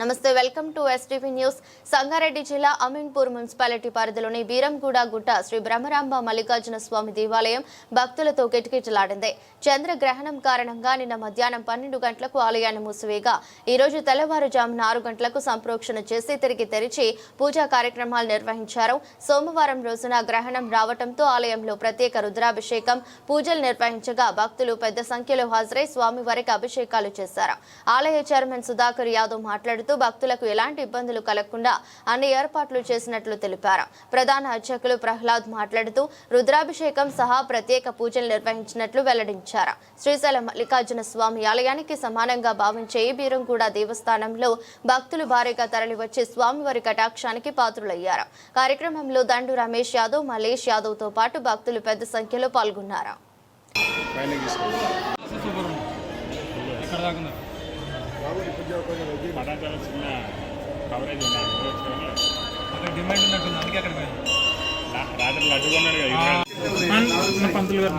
నమస్తే welcome to STV news Sangareddy జిల్లా Ameenpur municipality పరిధిలోని బీరంగూడ గుట్ట శ్రీ బ్రహ్మరాంబ మల్లికార్జున స్వామి దేవాలయం భక్తులతో కిటకిటలాడింది. చంద్రగ్రహణం కారణంగా నిన్న మధ్యాహ్నం పన్నెండు గంటలకు ఆలయాన్ని మూసివేయగా ఈ రోజు తెల్లవారుజామున ఆరు గంటలకు సంప్రోక్షణ చేసి తిరిగి తెరిచి పూజా కార్యక్రమాలు నిర్వహించారు. సోమవారం రోజున గ్రహణం రావడంతో ఆలయంలో ప్రత్యేక రుద్రాభిషేకం పూజలు నిర్వహించగా భక్తులు పెద్ద సంఖ్యలో హాజరై స్వామివారికి అభిషేకాలు చేశారు. ఆలయ చైర్మన్ సుధాకర్ యాదవ్ మాట్లాడుతూ భక్తులకు ఎలాంటి ఇబ్బందులు కలగకుండా అన్ని ఏర్పాట్లు చేసినట్లు తెలిపారు. ప్రధాన అర్చకులు ప్రహ్లాద్ మాట్లాడుతూ రుద్రాభిషేకం సహా ప్రత్యేక పూజలు నిర్వహించినట్లు వెల్లడించారు. శ్రీశైలం మల్లికార్జున స్వామి ఆలయానికి సమానంగా భావించే ఈ బీరంగూడ దేవస్థానంలో భక్తులు భారీగా తరలివచ్చి స్వామివారి కటాక్షానికి పాత్రులయ్యారు. కార్యక్రమంలో దండు రమేష్ యాదవ్ మలేష్ యాదవ్తో పాటు భక్తులు పెద్ద సంఖ్యలో పాల్గొన్నారు. ఉంది ఉంది పటాచాల చిన్న కవరేజ్ ఉన్నాడు అక్కడ డిమాండ్ ఉన్నట్టుంది అందుకే అక్కడ పోయాను రాత్రి లడ్డు కొన్నాడు కదా పంతులు గారు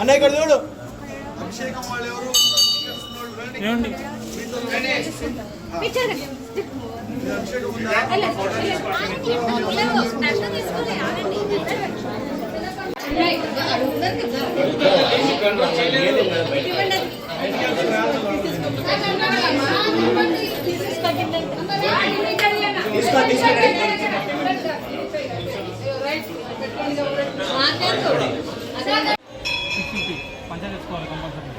అన్నయ్య ఇక్కడ చూడు ఏమండి సిక్స్ ఫిఫ్టీ పంచాయతీ తెచ్చుకోవాలి కంపల్సరీ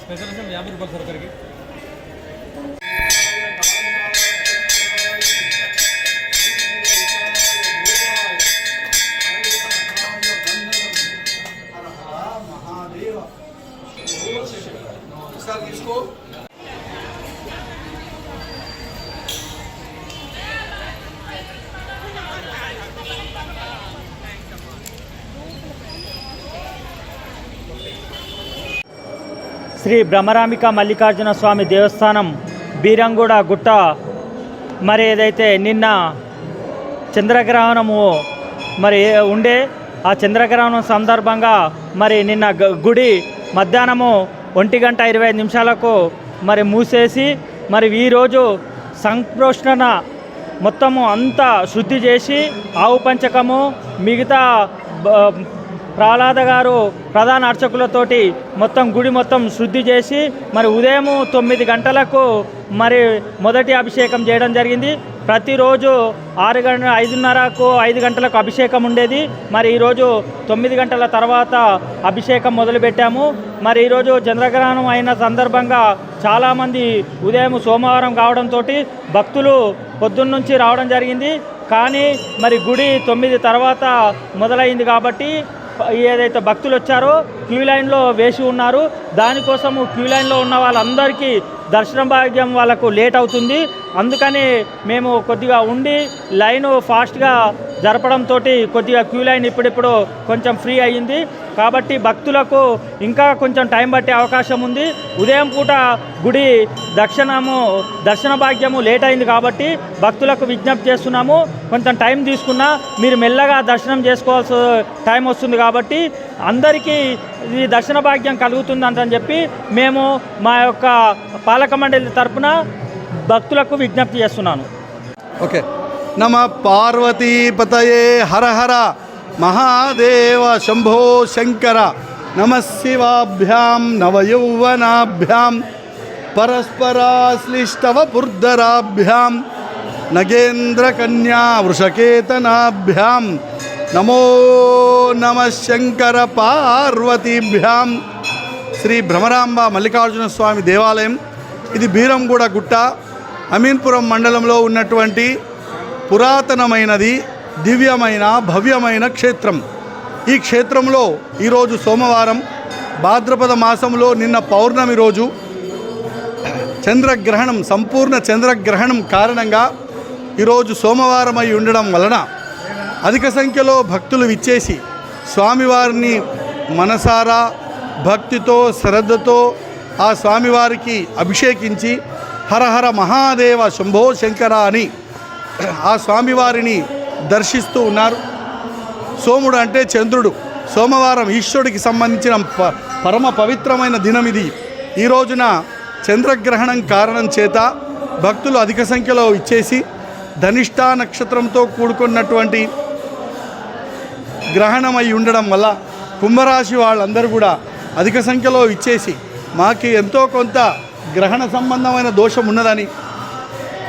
స్పెషల్ వచ్చి యాభై రూపాయలు సార్ ఒకరికి తీసుకో శ్రీ బ్రహ్మరామిక మల్లికార్జున స్వామి దేవస్థానం బీరంగూడ గుట్ట. మరి ఏదైతే నిన్న చంద్రగ్రహణము మరి ఉండే ఆ చంద్రగ్రహణం సందర్భంగా మరి నిన్న గ- గుడి మధ్యాహ్నము ఒంటి గంట ఇరవై ఐదు నిమిషాలకు మరి మూసేసి మరి ఈరోజు సంప్రోషణ మొత్తము అంతా శుద్ధి చేసి ఆవు పంచకము మిగతా ప్రహ్లాద గారు ప్రధాన అర్చకులతోటి మొత్తం గుడి మొత్తం శుద్ధి చేసి మరి ఉదయం తొమ్మిది గంటలకు మరి మొదటి అభిషేకం చేయడం జరిగింది. ప్రతిరోజు ఆరు గంట ఐదున్నరకు ఐదు గంటలకు అభిషేకం ఉండేది. మరి ఈరోజు తొమ్మిది గంటల తర్వాత అభిషేకం మొదలుపెట్టాము. మరి ఈరోజు చంద్రగ్రహణం అయిన సందర్భంగా చాలామంది ఉదయం సోమవారం కావడంతో భక్తులు పొద్దున్నుంచి రావడం జరిగింది. కానీ మరి గుడి తొమ్మిది తర్వాత మొదలైంది కాబట్టి ఏదైతే భక్తులు వచ్చారో క్యూ లైన్లో వేసి ఉన్నారు. దానికోసము క్యూ లైన్లో ఉన్న వాళ్ళందరికీ దర్శనం భాగ్యం వాళ్ళకు లేట్ అవుతుంది. అందుకని మేము కొద్దిగా ఉండి లైన్ ఫాస్ట్గా జరపడంతో కొద్దిగా క్యూ లైన్ ఇప్పుడిప్పుడు కొంచెం ఫ్రీ అయ్యింది. కాబట్టి భక్తులకు ఇంకా కొంచెం టైం పట్టే అవకాశం ఉంది. ఉదయం పూట గుడి దక్షిణము దర్శన భాగ్యము లేట్ అయింది కాబట్టి భక్తులకు విజ్ఞప్తి చేస్తున్నాము. కొంచెం టైం తీసుకున్నా మీరు మెల్లగా దర్శనం చేసుకోవాల్సి టైం వస్తుంది కాబట్టి అందరికీ ఈ దర్శన భాగ్యం కలుగుతుందని చెప్పి మేము మా యొక్క పాలక మండలి తరపున భక్తులకు విజ్ఞప్తి చేస్తున్నాను. ఓకే. నమ పార్వతీపతయే హర హర. మహాదేవ శంభో శంకర. నమ శివాభ్యాం నవయౌవనాభ్యాం పరస్పరాశ్లిష్టవపుర్ధరాభ్యాం నగేంద్రకన్యా వృషకేతనాభ్యాం. నమో నమ శంకర పార్వతీభ్యాం. శ్రీ భ్రమరాంబ మల్లికార్జున స్వామి దేవాలయం. ఇది బీరంగూడ గుట్ట. అమీన్పురం మండలంలో ఉన్నటువంటి పురాతనమైనది దివ్యమైన భవ్యమైన క్షేత్రం. ఈ క్షేత్రంలో ఈరోజు సోమవారం భాద్రపద మాసంలో నిన్న పౌర్ణమి రోజు చంద్రగ్రహణం సంపూర్ణ చంద్రగ్రహణం కారణంగా ఈరోజు సోమవారం అయి ఉండడం వలన అధిక సంఖ్యలో భక్తులు విచ్చేసి స్వామివారిని మనసారా భక్తితో శ్రద్ధతో ఆ స్వామివారికి అభిషేకించి హరహర మహాదేవ శంభో శంకర అని ఆ స్వామివారిని దర్శిస్తూ ఉన్నారు. సోముడు అంటే చంద్రుడు. సోమవారం ఈశ్వరుడికి సంబంధించిన ప- పరమ పవిత్రమైన దినం ఇది. ఈ రోజున చంద్రగ్రహణం కారణం చేత భక్తులు అధిక సంఖ్యలో ఇచ్చేసి ధనిష్టా నక్షత్రంతో కూడుకున్నటువంటి గ్రహణమై ఉండడం వల్ల కుంభరాశి వాళ్ళందరూ కూడా అధిక సంఖ్యలో ఇచ్చేసి మాకు ఎంతో కొంత గ్రహణ సంబంధమైన దోషం ఉన్నదని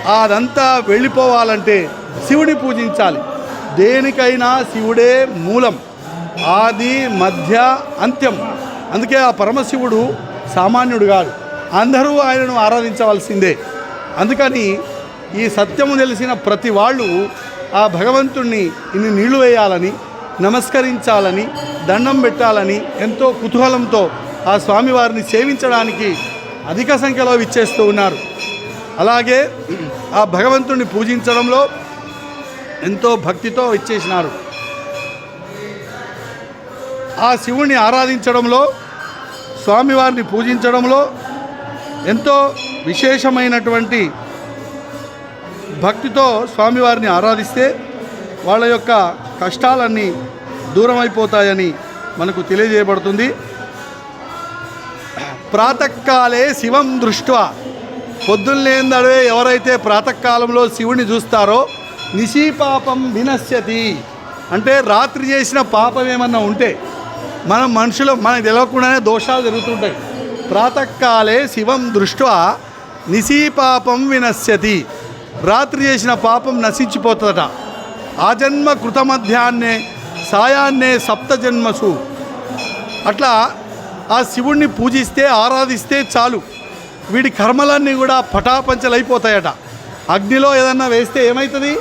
అదంతా వెళ్ళిపోవాలంటే శివుని పూజించాలి. దేనికైనా శివుడే మూలం. ఆది మధ్య అంత్యం. అందుకే ఆ పరమశివుడు సామాన్యుడు కాదు అందరూ ఆయనను ఆరాధించవలసిందే. అందుకని ఈ సత్యము తెలిసిన ప్రతి వాళ్ళు ఆ భగవంతుణ్ణి ఇన్ని నీళ్ళు వేయాలని నమస్కరించాలని దండం పెట్టాలని ఎంతో కుతూహలంతో ఆ స్వామివారిని సేవించడానికి అధిక సంఖ్యలో విచ్చేస్తూ ఉన్నారు. అలాగే ఆ భగవంతుణ్ణి పూజించడంలో ఎంతో భక్తితో ఇచ్చేసినారు. ఆ శివుణ్ణి ఆరాధించడంలో స్వామివారిని పూజించడంలో ఎంతో విశేషమైనటువంటి భక్తితో స్వామివారిని ఆరాధిస్తే వాళ్ళ యొక్క కష్టాలన్నీ దూరమైపోతాయని మనకు తెలియజేయబడుతుంది. ప్రాతకాలే శివం దృష్ట్వా పొద్దున్నేందడే ఎవరైతే ప్రాతకాలంలో శివుని చూస్తారో నిశీపాపం వినశ్యతి. అంటే రాత్రి చేసిన పాపం ఏమన్నా ఉంటే మనం మనుషులు మనకు తెలియకుండానే దోషాలు జరుగుతుంటాయి. ప్రాతకాలే శివం దృష్ట్వా నిశీపాపం వినశ్యతి. రాత్రి చేసిన పాపం నశించిపోతుందట. ఆజన్మ కృతమధ్యాన్నే సాయాన్నే సప్తజన్మసు. అట్లా ఆ శివుణ్ణి పూజిస్తే ఆరాధిస్తే చాలు. వీడి కర్మలన్నీ కూడా పటాపంచలైపోతాయట. అగ్నిలో ఏదన్నా వేస్తే ఏమవుతుంది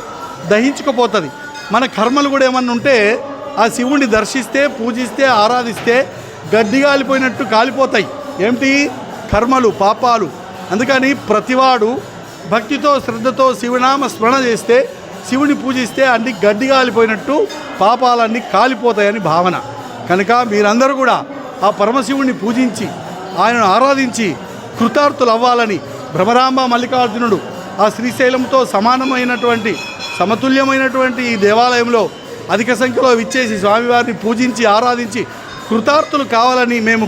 దహించుకుపోతుంది. మన కర్మలు కూడా ఏమన్నా ఉంటే ఆ శివుణ్ణి దర్శిస్తే పూజిస్తే ఆరాధిస్తే గడ్డి కాలిపోయినట్టు కాలిపోతాయి. ఏమిటి? కర్మలు పాపాలు. అందుకని ప్రతివాడు భక్తితో శ్రద్ధతో శివనామ స్మరణ చేస్తే శివుని పూజిస్తే అన్ని గడ్డి కాలిపోయినట్టు పాపాలన్నీ కాలిపోతాయని భావన. కనుక మీరందరూ కూడా ఆ పరమశివుణ్ణి పూజించి ఆయనను ఆరాధించి కృతార్థులు అవ్వాలని భ్రమరాంబ మల్లికార్జునుడు ఆ శ్రీశైలంతో సమానమైనటువంటి సమతుల్యమైనటువంటి ఈ దేవాలయంలో అధిక సంఖ్యలో విచ్చేసి స్వామివారిని పూజించి ఆరాధించి కృతార్థులు కావాలని మేము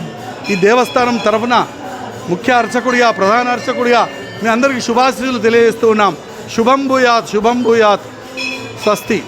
ఈ దేవస్థానం తరఫున ముఖ్య అర్చకుడిగా ప్రధాన అర్చకుడిగా మీ అందరికీ శుభాశీస్సులు తెలియజేస్తూ ఉన్నాం. శుభం భూయాత్ శుభం భూయాత్. స్వస్తి.